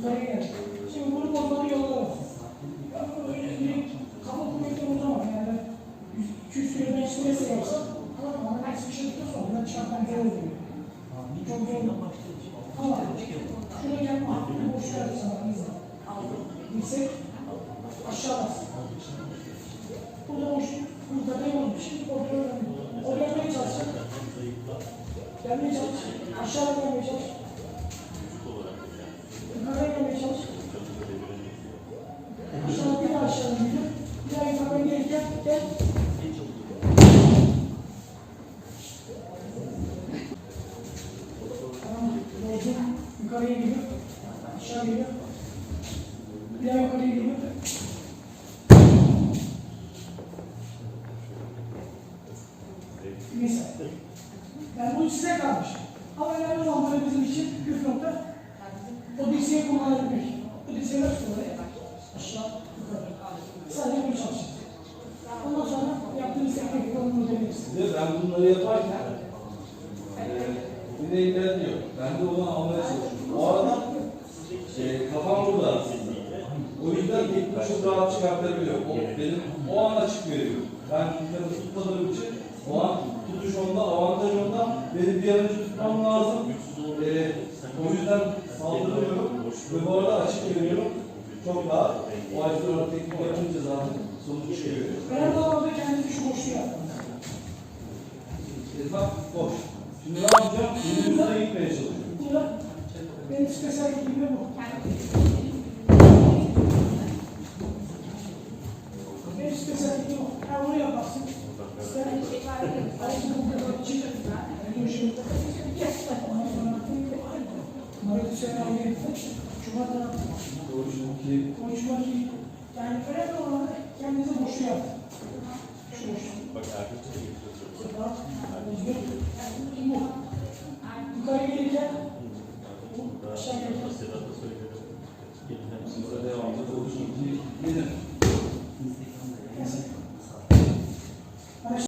Şimdi bunu bozmanın yolları var. Ben bunu öyle direkt kafa kuvvetle bozamam. Yani ben 200 kilo ben işte mesela yapsam tamam ama ben sıkıştıktan sonra çıkartmam zor oluyor. Çok zor. Ama şunu yapma. Boş ver sana. Yüksek. Aşağı bas. Burada boş. Burada ne olmuş? Şimdi kontrol önemli. O gelmeye çalışacak. Gelmeye çalış. Aşağı yukarıya gidiyor. Aşağı geliyor. Bir daha yukarıya gidiyor. Misal. Yani bu size kalmış. Ama önemli olan böyle bizim için püf nokta o dirseği kullanabilmek. Bu dirseği nasıl kullanıyor? Aşağı, yukarı. Sadece bunu çalışacağız. Ondan sonra yaptığımız teknik. Bir de ben bunları yaparken bineyler diyor. Ben de onu almaya çalışıyorum. O arada e, kafam burada aslında. O yüzden tekniği çok rahat çıkartabiliyorum. O benim o an açık veriyor. Ben tutarı tutmadığım için o an tutuş onda, avantaj onda. Benim bir an önce tutmam lazım. Eee o yüzden saldırıyorum ve bu arada açık veriyorum. Çok rahat. O ay sonra teknik yapınca zaten sonuç çıkıyor. Önemli olan da kendisi şu boşluğu yapmak. Bak boş. Şimdi ne yapacağım? Yüzümüze gitmeye çalışıyorum. Benim spesiyel gibi bu. Benim spesiyel gibi bu. Ha bunu yaparsın. İster Arasını bu kadar sonra Marı'yı sen al gel. Şubat'a Doğru çünkü konuşmak iyi. Yani önemli olan da kendinize boşu yap. Şu boş. Sıfat, özgür. Bu. Yukarı todos, inclusive,